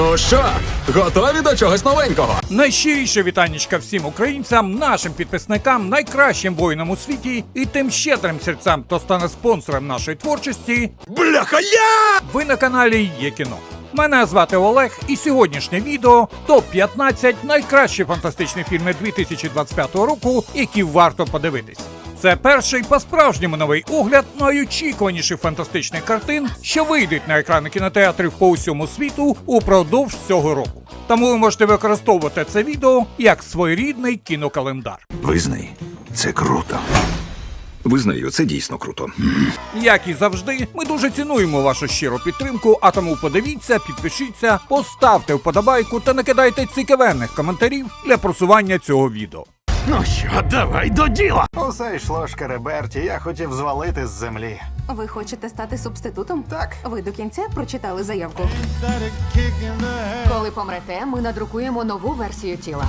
Ну що, готові до чогось новенького? Найщиріше вітаннячка всім українцям, нашим підписникам, найкращим воїнам у світі і тим щедрим серцям, хто стане спонсором нашої творчості. Бляха я! Ви на каналі Є кіно. Мене звати Олег, і сьогоднішнє відео топ 15 найкращі фантастичні фільми 2025 року, які варто подивитись. Це перший по-справжньому новий огляд найочікуваніших фантастичних картин, що вийдуть на екрани кінотеатрів по усьому світу упродовж цього року. Тому ви можете використовувати це відео як своєрідний кінокалендар. Визнай, це круто. Визнаю, це дійсно круто. Як і завжди, ми дуже цінуємо вашу щиру підтримку, а тому подивіться, підпишіться, поставте вподобайку та накидайте цікавенних коментарів для просування цього відео. Ну що, давай до діла! Усе йшло шкереберті, я хотів звалити з землі. Ви хочете стати субститутом? Так. Ви до кінця прочитали заявку. Коли помрете, ми надрукуємо нову версію тіла.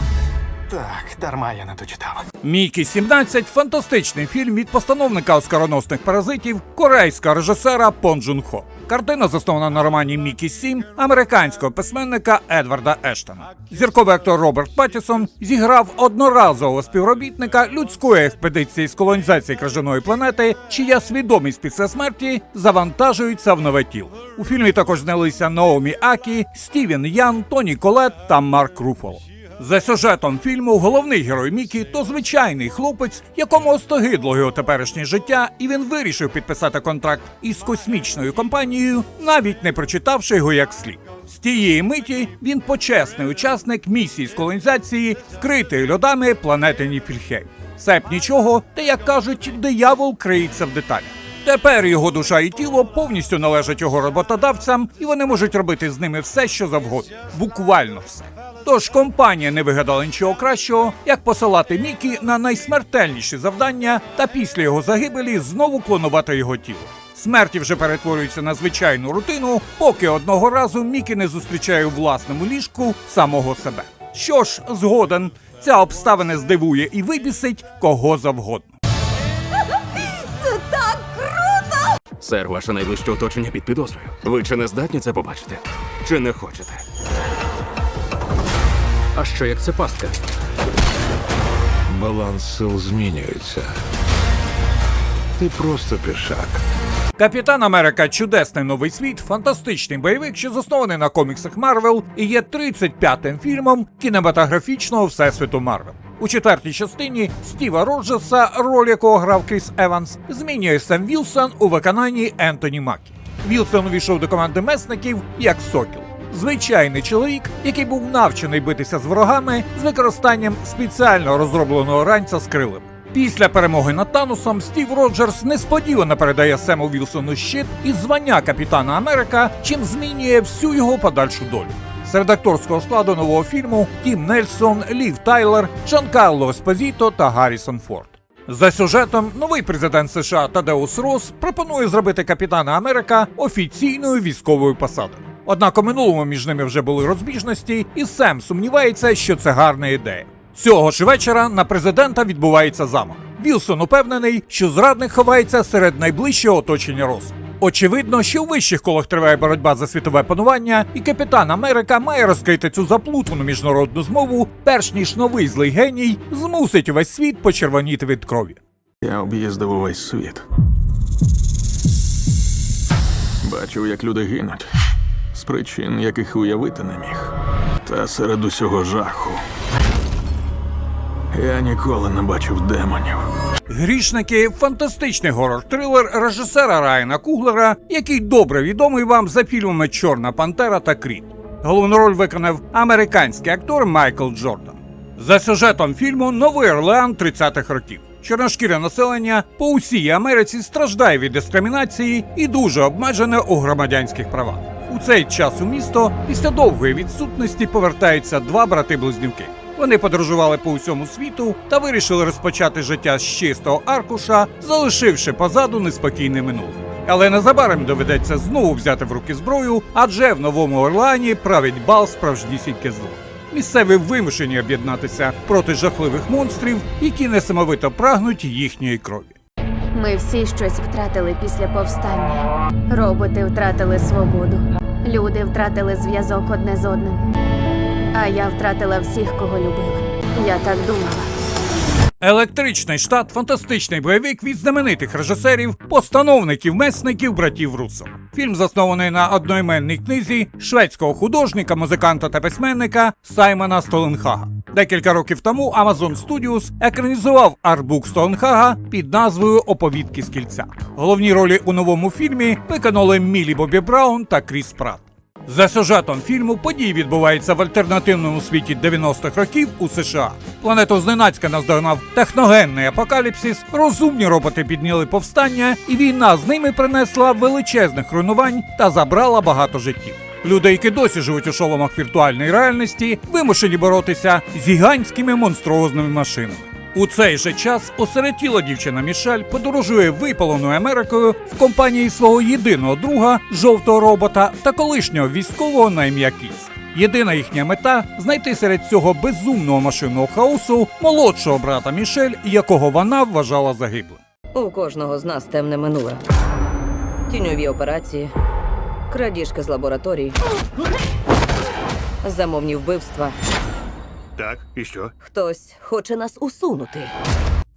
Так, дарма я не дочитав. Мікі 17 фантастичний фільм від постановника оскароносних паразитів корейського режисера Пон Джун Хо. Картина заснована на романі Мікі 7 американського письменника Едварда Ештона. Зірковий актор Роберт Паттісон зіграв одноразового співробітника людської експедиції з колонізації крижаної планети, чия свідомість після смерті завантажується в нове тіло. У фільмі також знялися Наомі Акі, Стівен Ян, Тоні Колет та Марк Руфало. За сюжетом фільму головний герой Мікі то звичайний хлопець, якому остогидло його теперішнє життя, і він вирішив підписати контракт із космічною компанією, навіть не прочитавши його як слід. З тієї миті він почесний учасник місії з колонізації, вкритої льодами планети Ніфільхейм. Сеп нічого, та як кажуть, диявол криється в деталях. Тепер його душа і тіло повністю належать його роботодавцям, і вони можуть робити з ними все, що завгодно. Буквально все. Тож компанія не вигадала нічого кращого, як посилати Мікі на найсмертельніші завдання та після його загибелі знову клонувати його тіло. Смерті вже перетворюються на звичайну рутину, поки одного разу Мікі не зустрічає у власному ліжку самого себе. Що ж, згоден, ця обставина здивує і вибісить кого завгодно. Сер, ваше найближче оточення під підозрою. Ви чи не здатні це побачити? Чи не хочете? А що як це пастка? Баланс сил змінюється. Ти просто пішак. Капітан Америка Чудесний новий світ, фантастичний бойовик, що заснований на коміксах Марвел, і є 35-м фільмом кінематографічного всесвіту Марвел. У четвертій частині Стіва Роджеса, роль якого грав Кріс Еванс, змінює Сем Вілсон у виконанні Ентоні Макі. Вілсон увійшов до команди месників як сокіл. Звичайний чоловік, який був навчений битися з ворогами з використанням спеціально розробленого ранця з крилем. Після перемоги над Танусом Стів Роджерс несподівано передає Сему Вілсону щит із звання Капітана Америка, чим змінює всю його подальшу долю. Серед акторського складу нового фільму Тім Нельсон, Лів Тайлер, Джанкарло Еспозіто та Гаррісон Форд. За сюжетом, новий президент США Тадеус Рос пропонує зробити Капітана Америка офіційною військовою посадою. Однак у минулому між ними вже були розбіжності, і Сем сумнівається, що це гарна ідея. Цього ж вечора на президента відбувається замах. Вілсон упевнений, що зрадник ховається серед найближчого оточення Роса. Очевидно, що у вищих колах триває боротьба за світове панування, і капітан Америка має розкрити цю заплутану міжнародну змову, перш ніж новий злий геній змусить увесь світ почервоніти від крові. Я об'їздив увесь світ. Бачив, як люди гинуть. З причин, яких уявити не міг. Та серед усього жаху. Я ніколи не бачив демонів. Грішники фантастичний горор-трилер режисера Райана Куглера, який добре відомий вам за фільмами Чорна Пантера та Кріт. Головну роль виконав американський актор Майкл Джордан. За сюжетом фільму Новий Орлеан 30-х років. Чорношкіре населення по усій Америці страждає від дискримінації і дуже обмежене у громадянських правах. У цей час у місто після довгої відсутності повертаються два брати-близнюки. Вони подорожували по усьому світу та вирішили розпочати життя з чистого аркуша, залишивши позаду неспокійне минуле. Але незабаром доведеться знову взяти в руки зброю, адже в новому Орлеані править бал справжнісіньке зло. Місцеві вимушені об'єднатися проти жахливих монстрів, які несамовито прагнуть їхньої крові. Ми всі щось втратили після повстання. Роботи втратили свободу. Люди втратили зв'язок одне з одним. А я втратила всіх, кого любила. Я так думала. Електричний штат фантастичний бойовик від знаменитих режисерів, постановників, месників братів Руссо. Фільм заснований на одноіменній книзі шведського художника, музиканта та письменника Саймона Столенхага. Декілька років тому Amazon Studios екранізував артбук Столенхага під назвою Оповідки з кільця. Головні ролі у новому фільмі виконали Мілі Бобі Браун та Кріс Пратт. За сюжетом фільму події відбуваються в альтернативному світі 90-х років у США. Планету зненацька наздогнав техногенний апокаліпсис, розумні роботи підняли повстання, і війна з ними принесла величезних руйнувань та забрала багато життів. Люди, які досі живуть у шоломах віртуальної реальності, вимушені боротися з гігантськими монструозними машинами. У цей же час осиротіла дівчина Мішель подорожує випаленою Америкою в компанії свого єдиного друга, жовтого робота та колишнього військового на ім'я Кіс. Єдина їхня мета знайти серед цього безумного машинного хаосу молодшого брата Мішель, якого вона вважала загиблим. У кожного з нас темне минуле. Тіньові операції, крадіжки з лабораторій, замовні вбивства. Так, і що? Хтось хоче нас усунути.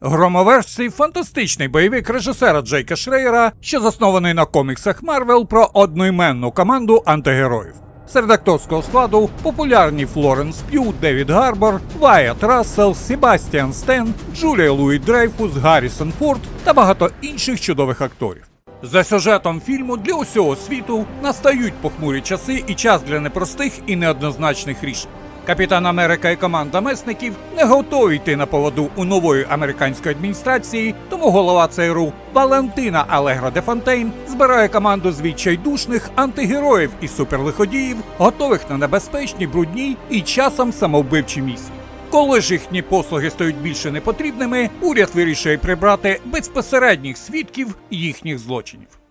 Громовержці фантастичний бойовик режисера Джейка Шрейера, що заснований на коміксах Марвел про одноіменну команду антигероїв. Серед акторського складу популярні Флоренс П'ю, Девід Гарбор, Вайат Рассел, Себастіан Стен, Джулія Луї Дрейфус, Гаррісон Форд та багато інших чудових акторів. За сюжетом фільму для усього світу настають похмурі часи і час для непростих і неоднозначних рішень. Капітан Америка і команда месників не готові йти на поводу у нової американської адміністрації, тому голова ЦРУ Валентина Алегро де Фонтейн збирає команду з відчайдушних антигероїв і суперлиходіїв, готових на небезпечні, брудні і часом самовбивчі місії. Коли ж їхні послуги стають більше непотрібними, уряд вирішує прибрати безпосередніх свідків їхніх злочинів.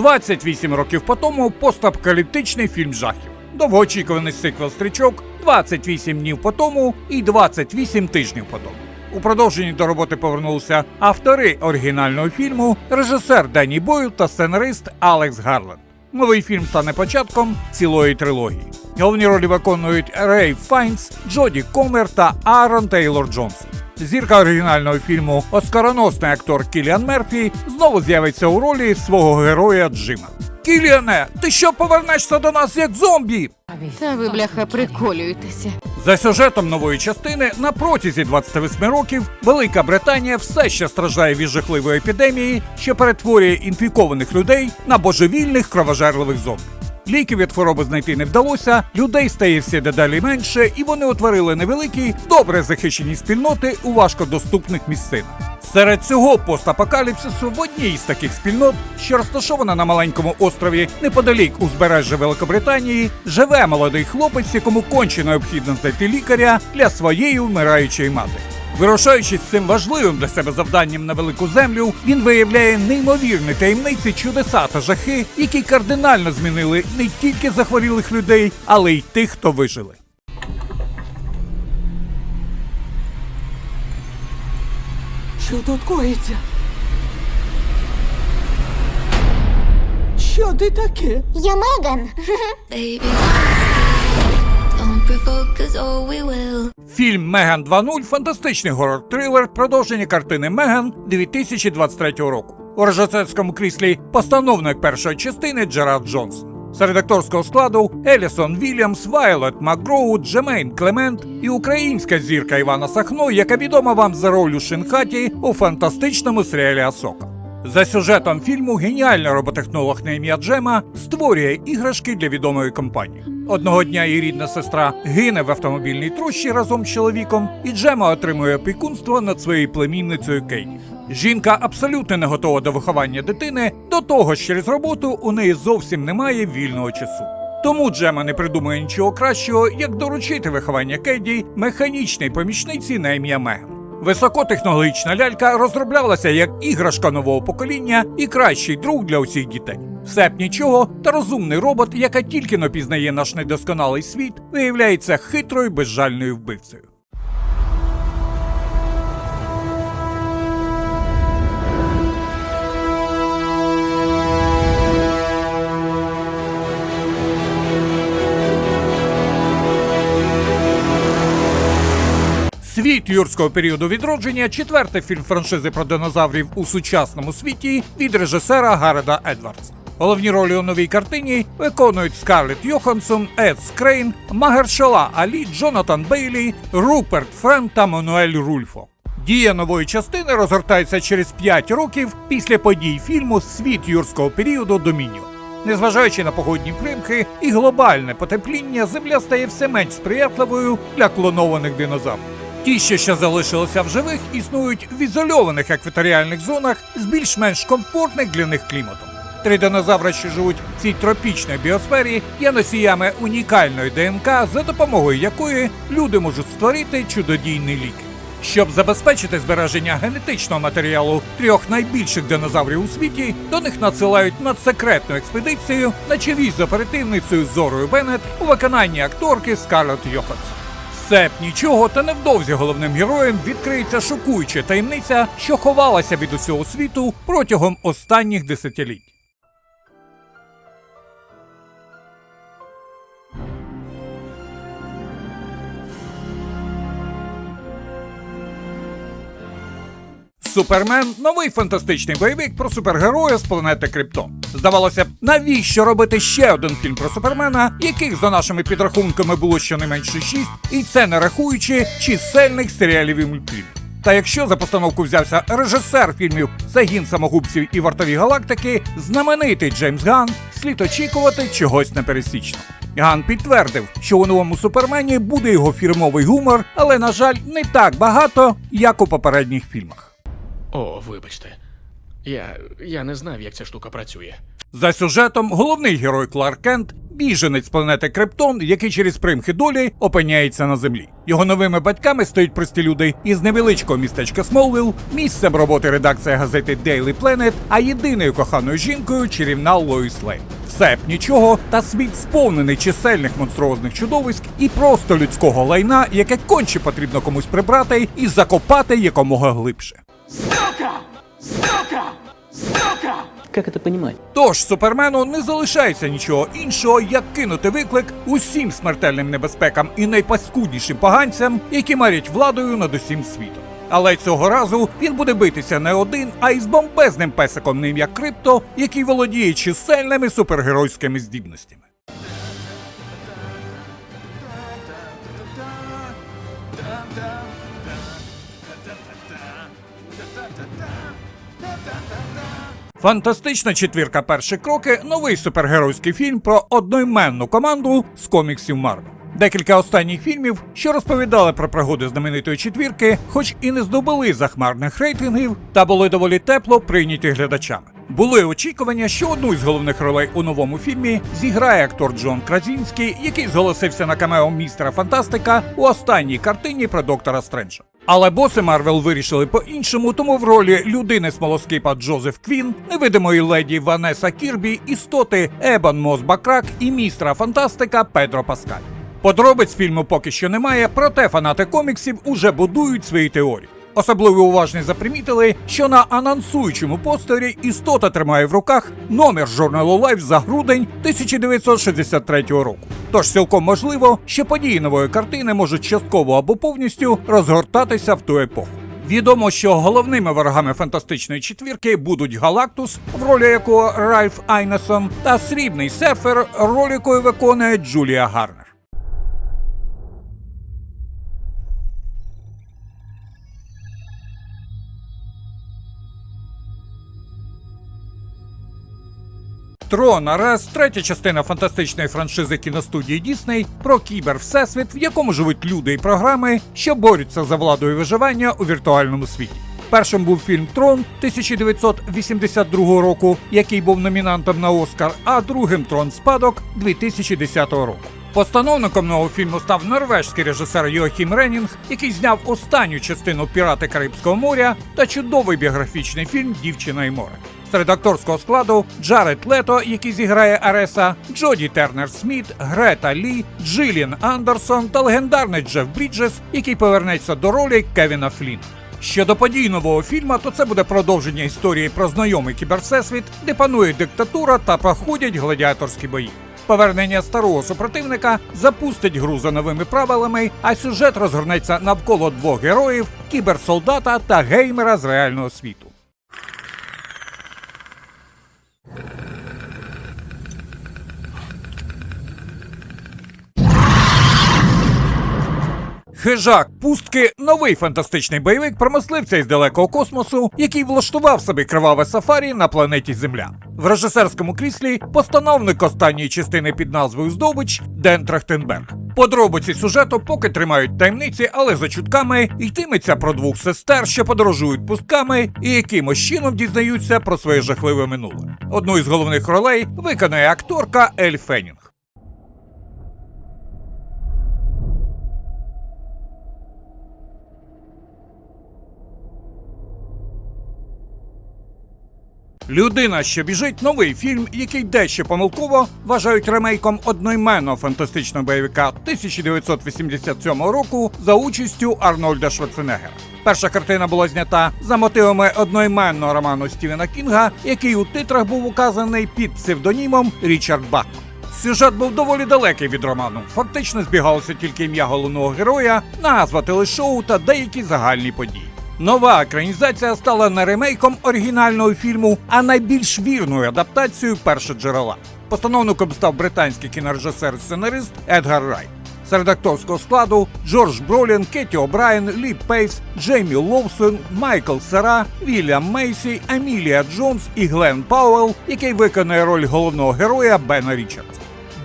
«28 років по тому постапокаліптичний фільм жахів. Довгоочікуваний сиквел стрічок 28 днів по тому і 28 тижнів по тому. У продовженні до роботи повернулися автори оригінального фільму, режисер Денні Бойл та сценарист Алекс Гарлен. Новий фільм стане початком цілої трилогії. Головні ролі виконують Рей Файнс, Джоді Комер та Аарон Тейлор Джонсон. Зірка оригінального фільму Оскароносний актор Кіліан Мерфі знову з'явиться у ролі свого героя Джима. Кіліане, ти що повернешся до нас як зомбі? Та ви, бляха, приколюєтеся. За сюжетом нової частини на протязі 28 років Велика Британія все ще страждає від жахливої епідемії, що перетворює інфікованих людей на божевільних кровожерливих зомбі. Ліків від хвороби знайти не вдалося, людей стає все дедалі менше, і вони утворили невеликі, добре захищені спільноти у важкодоступних місцинах. Серед цього постапокаліпсису в одній з таких спільнот, що розташована на маленькому острові неподалік узбережжя Великобританії, живе молодий хлопець, якому конче необхідно знайти лікаря для своєї вмираючої мати. Вирушаючи з цим важливим для себе завданням на велику землю, він виявляє неймовірні таємниці, чудеса та жахи, які кардинально змінили не тільки захворілих людей, але й тих, хто вижили. Що тут коїться? Що ти таке? Я Меган. Фільм Меган 2.0 фантастичний горор-трилер продовження картини Меган 2023 року. У режисерському кріслі постановник першої частини Джерард Джонсон. Серед акторського складу Елісон Вільямс, Вайлет Макгроу, Джемейн Клемент і українська зірка Івана Сахно, яка відома вам за роль у Шинхаті у фантастичному серіалі Асока. За сюжетом фільму геніальний роботехнолог на ім'я Джема створює іграшки для відомої компанії. Одного дня її рідна сестра гине в автомобільній трощі разом з чоловіком, і Джема отримує опікунство над своєю племінницею Кейді. Жінка абсолютно не готова до виховання дитини, до того ж через роботу у неї зовсім немає вільного часу. Тому Джема не придумує нічого кращого, як доручити виховання Кеді механічній помічниці на ім'я Меган. Високотехнологічна лялька розроблялася як іграшка нового покоління і кращий друг для усіх дітей. Все б нічого, та розумний робот, яка тільки но пізнає наш недосконалий світ, виявляється хитрою безжальною вбивцею. Світ юрського періоду відродження четвертий фільм франшизи про динозаврів у сучасному світі від режисера Гареда Едвардса. Головні ролі у новій картині виконують Скарлетт Йоханссон, Ед Скрейн, Магершала Алі, Джонатан Бейлі, Руперт Френ та Мануель Рульфо. Дія нової частини розгортається через 5 років після подій фільму Світ юрського періоду Домініо. Незважаючи на погодні примхи і глобальне потепління, земля стає все менш сприятливою для клонованих динозаврів. Ті, що ще залишилися в живих, існують в ізольованих екваторіальних зонах з більш-менш комфортних для них кліматом. Три динозаври, що живуть в цій тропічній біосфері, є носіями унікальної ДНК, за допомогою якої люди можуть створити чудодійні ліки. Щоб забезпечити збереження генетичного матеріалу трьох найбільших динозаврів у світі, до них надсилають надсекретну експедицію на чолі з оперативницею Зорою Беннет у виконанні акторки Скарлетт Йоханссон. Все б нічого, та невдовзі головним героєм відкриється шокуюча таємниця, що ховалася від усього світу протягом останніх десятиліть. Супермен новий фантастичний бойовик про супергероя з планети Криптон. Здавалося б, навіщо робити ще один фільм про супермена, яких за нашими підрахунками було щонайменше шість, і це не рахуючи чисельних серіалів і мультфільмів. Та якщо за постановку взявся режисер фільмів Загін самогубців і вартові галактики, знаменитий Джеймс Ган, слід очікувати чогось непересічного. Ган підтвердив, що у новому супермені буде його фірмовий гумор, але, на жаль, не так багато, як у попередніх фільмах. О, вибачте. Я. я не знав, як ця штука працює. За сюжетом головний герой Кларк Кент біженець планети Криптон, який через примхи долі опиняється на землі. Його новими батьками стають прості люди із невеличкого містечка Смолвіл, місцем роботи редакція газети Daily Planet, а єдиною коханою жінкою чарівна Лоїс Лейн. Все б нічого, та світ сповнений чисельних монструозних чудовиськ і просто людського лайна, яке конче потрібно комусь прибрати і закопати якомога глибше. Как это понимать? Тож супермену не залишається нічого іншого, як кинути виклик усім смертельним небезпекам і найпаскуднішим поганцям, які марять владою над усім світом. Але цього разу він буде битися не один, а й з бомбезним песиком на ім'я Крипто, який володіє чисельними супергеройськими здібностями. Фантастична четвірка перші кроки новий супергеройський фільм про одноіменну команду з коміксів Марвел. Декілька останніх фільмів, що розповідали про пригоди знаменитої четвірки, хоч і не здобули захмарних рейтингів, та були доволі тепло прийняті глядачами. Були очікування, що одну із головних ролей у новому фільмі зіграє актор Джон Кразінський, який зголосився на камео містера Фантастика у останній картині про доктора Стренджа. Але боси Марвел вирішили по-іншому, тому в ролі людини смолоскипа Джозеф Квін, невидимої леді Ванеса Кірбі, істоти Ебан Мос Бакрак і містера Фантастика Педро Паскаль. Подробиць фільму поки що немає, проте фанати коміксів уже будують свої теорії. Особливо уважні запримітили, що на анонсуючому постері істота тримає в руках номер журналу Life за грудень 1963 року. Тож цілком можливо, що події нової картини можуть частково або повністю розгортатися в ту епоху. Відомо, що головними ворогами фантастичної четвірки будуть Галактус, в ролі якого Ральф Айнесон, та срібний серфер, роль якої виконує Джулія Гарнер. Трон Арес, третя частина фантастичної франшизи кіностудії Дісней про кібер всесвіт, в якому живуть люди і програми, що борються за владу і виживання у віртуальному світі. Першим був фільм Трон 1982 року, який був номінантом на Оскар, а другим Трон Спадок 2010 року. Постановником нового фільму став норвежський режисер Йохім Ренінг, який зняв останню частину Пірати Карибського моря та чудовий біографічний фільм Дівчина і море. Серед акторського складу Джаред Лето, який зіграє Ареса, Джоді Тернер Сміт, Грета Лі, Джилін Андерсон та легендарний Джеф Бріджес, який повернеться до ролі Кевіна Фліна. Щодо подій нового фільму, то це буде продовження історії про знайомий кіберсесвіт, де панує диктатура та проходять гладіаторські бої. Повернення старого супротивника запустить гру за новими правилами, а сюжет розгорнеться навколо двох героїв кіберсолдата та геймера з реального світу. Хижак пустки новий фантастичний бойовик про мисливця із далекого космосу, який влаштував собі криваве сафарі на планеті Земля. В режисерському кріслі постановник останньої частини під назвою Здобич Ден Трахтенберг. Подробиці сюжету поки тримають таємниці, але за чутками йтиметься про двох сестер, що подорожують пустками і якимось чином дізнаються про своє жахливе минуле. Одну із головних ролей виконає акторка Ель Фенінг. Людина, що біжить, новий фільм, який дещо помилково вважають ремейком одноіменного фантастичного бойовика 1987 року за участю Арнольда Шварценеггера. Перша картина була знята за мотивами одноіменного роману Стівена Кінга, який у титрах був указаний під псевдонімом Річард Бакман. Сюжет був доволі далекий від роману. Фактично збігалося тільки ім'я головного героя, назва телешоу та деякі загальні події. Нова екранізація стала не ремейком оригінального фільму, а найбільш вірною адаптацією першоджерела. Постановником став британський кінорежисер сценарист Едгар Райт. Серед акторського складу Джордж Бролін, Кеті О'Брайен, Лі Пейс, Джеймі Ловсон, Майкл Сера, Вільям Мейсі, Емілія Джонс і Глен Пауелл, який виконує роль головного героя Бена Річардса.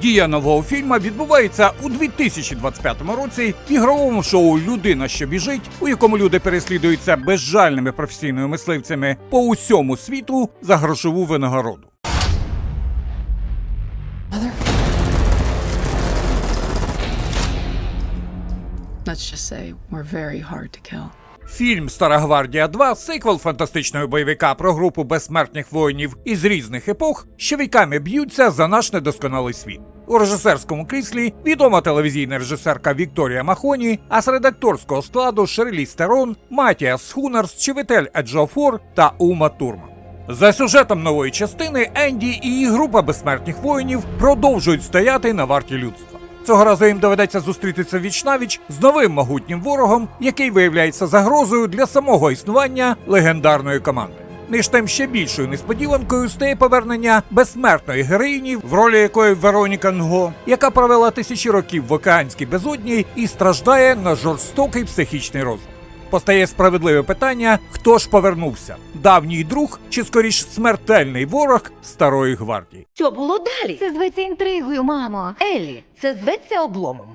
Дія нового фільму відбувається у 2025 році в ігровому шоу Людина, що біжить, у якому люди переслідуються безжальними професійними мисливцями по усьому світу за грошову винагороду. Let's just say we're very hard to kill. Фільм Стара Гвардія 2 сиквел фантастичного бойовика про групу безсмертних воїнів із різних епох, що віками б'ються за наш недосконалий світ. У режисерському кріслі відома телевізійна режисерка Вікторія Махоні, а з редакторського складу Шерлі Стерон, Матіас Хунерс, Чевитель Еджофор та Ума Турман. За сюжетом нової частини Енді і її група безсмертних воїнів продовжують стояти на варті людства. Цього разу їм доведеться зустрітися віч-навіч з новим могутнім ворогом, який виявляється загрозою для самого існування легендарної команди. Між тим ще більшою несподіванкою стає повернення безсмертної героїні, в ролі якої Вероніка Нго, яка провела тисячі років в океанській безодні і страждає на жорстокий психічний розлад. Постає справедливе питання: хто ж повернувся? Давній друг чи скоріш смертельний ворог старої гвардії? Що було далі? Це зветься інтригою, мамо. Елі, це зветься обломом.